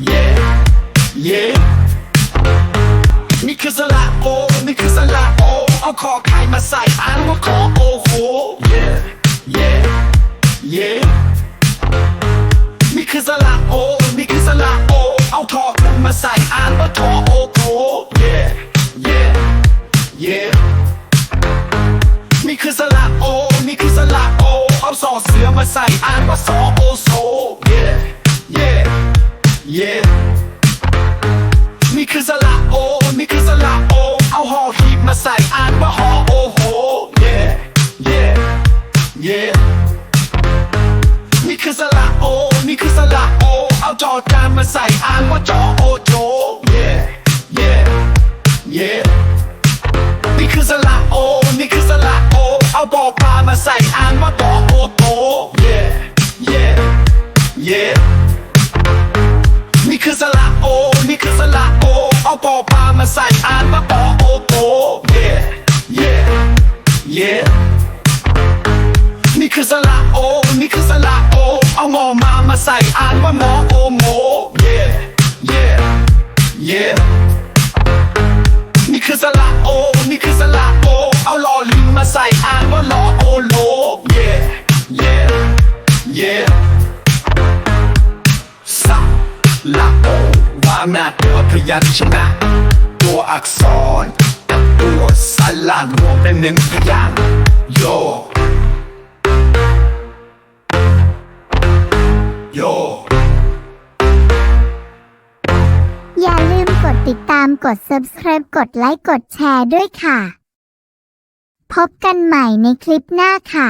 yeah yeah นี่คือสระโอ นี่คือสระโอ เอาคอไข่มาใส่อ่านว่าคอโอโห yeah yeah yeah นี่คือสระโอ นี่คือสระโอ เอาทอคุณมาใส่อ่านว่าทอโอโถ yeah yeah yeah นี่คือสระโอ นี่คือสระโอ เอาสอเสือมาใส่อ่านว่าสอโอโซ yeah นี่คือสระโอ นี่คือสระโอ เอาหอหีบมาใส่อ่านว่าหอโอโห yeah yeah yeah นี่คือสระโอ นี่คือสระโอ เอาจอจานมาใส่อ่านว่าจอโอโจ yeah yeah yeah นี่คือสระโอ นี่คือสระโอ เอาบอปลามาใส่อ่านว่าบอโอโต yeah yeah yeah เอาปอปลามาใส่อ่านว่าปอโอโต yeah yeah yeah นี่คือสระโอ นี่คือสระโอ เอางอมามาใส่อ่านว่ามอโอโม yeah yeah yeah นี่คือสระโอ นี่คือสระโอ เอาลอลิงมาใส่อ่านว่าลอโอโล yeah yeah yeah สละโอ วางหน้าตัวพยัญชนะ ตัวอักษรกับตัวสลังรวมเป็นหนึ่งพยางโยโยอย่าลืมกดติดตามกด subscribe กดไลค์กดแชร์ด้วยค่ะ พบกันใหม่ในคลิปหน้าค่ะ